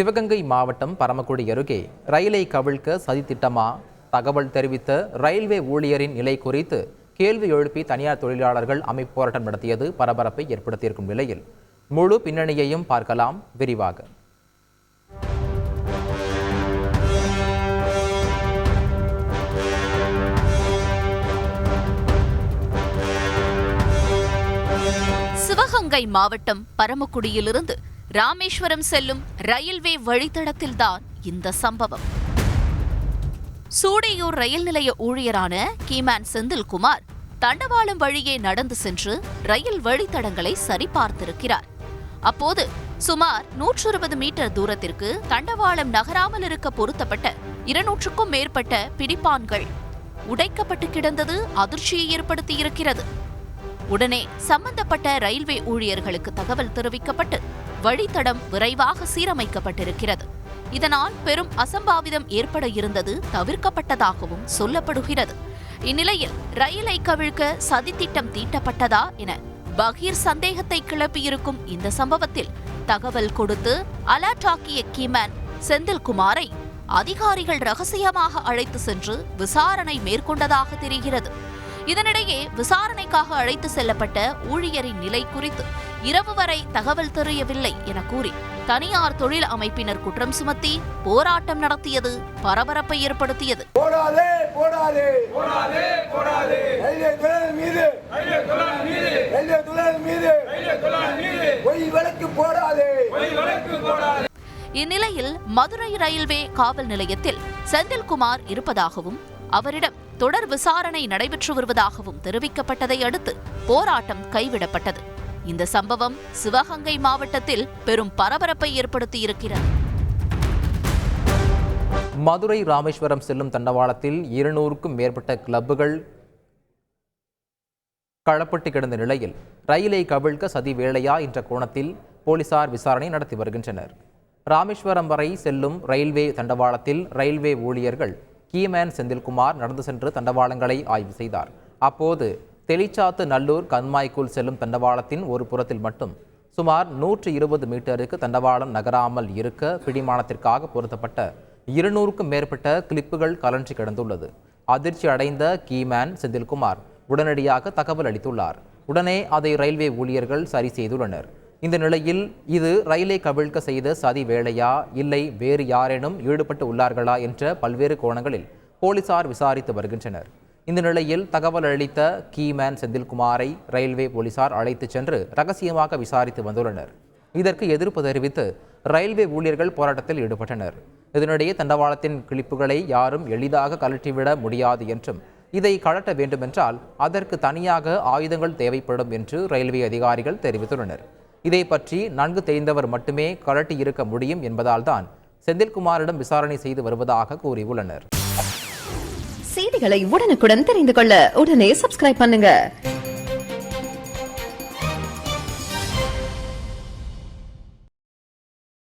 சிவகங்கை மாவட்டம் பரமக்குடி அருகே ரயிலை கவிழ்க்க சதித்திட்டமா தகவல் தெரிவித்த ரயில்வே ஊழியரின் நிலை குறித்து கேள்வி எழுப்பி தனியார் தொழிலாளர்கள் அமைப்பு போராட்டம் நடத்தியது பரபரப்பை ஏற்படுத்தியிருக்கும் நிலையில் முழு பின்னணியையும் பார்க்கலாம் விரிவாக. சிவகங்கை மாவட்டம் பரமக்குடியிலிருந்து ராமேஸ்வரம் செல்லும் ரயில்வே வழித்தடத்தில்தான் இந்த சம்பவம். சூடையூர் ரயில் நிலைய ஊழியரான கீமேன் செந்தில்குமார் தண்டவாளம் வழியே நடந்து சென்று ரயில் வழித்தடங்களை சரிபார்த்திருக்கிறார். அப்போது சுமார் நூற்று இருபது மீட்டர் தூரத்திற்கு தண்டவாளம் நகராமல் இருக்க பொருத்தப்பட்ட இருநூற்றுக்கும் மேற்பட்ட பிடிப்பான்கள் உடைக்கப்பட்டு கிடந்தது அதிர்ச்சியை ஏற்படுத்தியிருக்கிறது. உடனே சம்பந்தப்பட்ட ரயில்வே ஊழியர்களுக்கு தகவல் தெரிவிக்கப்பட்டு வழித்தடம் விரைவாக சீரமைக்கப்பட்டிருக்கிறது. இதனால் பெரும் அசம்பாவிதம் ஏற்பட இருந்தது தவிர்க்கப்பட்டதாகவும் சொல்லப்படுகிறது. இந்நிலையில் ரயிலை கவிழ்க்க சதித்திட்டம் தீட்டப்பட்டதா என பகீர் சந்தேகத்தை கிளப்பியிருக்கும் இந்த சம்பவத்தில் தகவல் கொடுத்து அலர்டாக்கிய கீமேன் செந்தில்குமாரை அதிகாரிகள் ரகசியமாக அழைத்து சென்று விசாரணை மேற்கொண்டதாக தெரிகிறது. இதனிடையே விசாரணைக்காக அழைத்து செல்லப்பட்ட ஊழியரின் நிலை குறித்து இரவு வரை தகவல் தெரியவில்லை என கூறி தனியார் தொழில் அமைப்பினர் குற்றம் சுமத்தி போராட்டம் நடத்தியது பரபரப்பை ஏற்படுத்தியது. இந்நிலையில் மதுரை ரயில்வே காவல் நிலையத்தில் செந்தில்குமார் இருப்பதாகவும் அவரிடம் தொடர் விசாரணை நடைபெற்று வருவதாகவும் தெரிவிக்கப்பட்டதை அடுத்து போராட்டம் கைவிடப்பட்டது. இந்த சம்பவம் சிவகங்கை மாவட்டத்தில் பெரும் பரபரப்பை ஏற்படுத்தியிருக்கிறது. மதுரை ராமேஸ்வரம் செல்லும் தண்டவாளத்தில் இருநூறுக்கும் மேற்பட்ட கிளப்புகள் களப்பட்டு கிடந்த நிலையில் ரயிலை கவிழ்க்க சதி வேளையா என்ற கோணத்தில் போலீசார் விசாரணை நடத்தி வருகின்றனர். ராமேஸ்வரம் வரை செல்லும் ரயில்வே தண்டவாளத்தில் ரயில்வே ஊழியர்கள் கீமேன் செந்தில்குமார் நடந்து சென்று தண்டவாளங்களை ஆய்வு செய்தார். அப்போது தெளிச்சாத்து நல்லூர் கண்மாய்க்குள் செல்லும் தண்டவாளத்தின் ஒரு புறத்தில் மட்டும் சுமார் நூற்று இருபது மீட்டருக்கு தண்டவாளம் நகராமல் இருக்க பிடிமானத்திற்காக பொருத்தப்பட்ட இருநூறுக்கும் மேற்பட்ட கிளிப்புகள் கலன்றி கிடந்துள்ளது. அதிர்ச்சி அடைந்த கீமேன் செந்தில்குமார் உடனடியாக தகவல் அளித்துள்ளார். உடனே அதை ரயில்வே ஊழியர்கள் சரி செய்துள்ளனர். இந்த நிலையில் இது ரயிலை கவிழ்க்க செய்த சதி வேளையா இல்லை வேறு யாரேனும் ஈடுபட்டு உள்ளார்களா? என்ற பல்வேறு கோணங்களில் போலீசார் விசாரித்து வருகின்றனர். இந்த நிலையில் தகவல் அளித்த கீமேன் செந்தில்குமாரை ரயில்வே போலீசார் அழைத்துச் சென்று ரகசியமாக விசாரித்து வந்துள்ளனர். இதற்கு எதிர்ப்பு தெரிவித்து ரயில்வே ஊழியர்கள் போராட்டத்தில் ஈடுபட்டனர். இதனிடையே தண்டவாளத்தின் கிளிப்புகளை யாரும் எளிதாக கழற்றிவிட முடியாது என்றும் இதை கழட்ட வேண்டுமென்றால் அதற்கு தனியாக ஆயுதங்கள் தேவைப்படும் என்று ரயில்வே அதிகாரிகள் தெரிவித்துள்ளனர். இதை பற்றி நன்கு தெரிந்தவர் மட்டுமே கழட்டி இருக்க முடியும் என்பதால்தான் செந்தில்குமாரிடம் விசாரணை செய்து வருவதாக கூறியுள்ளனர் செய்திகளை உடனுக்குடன் தெரிந்து கொள்ள உடனே சப்ஸ்கிரைப் பண்ணுங்க.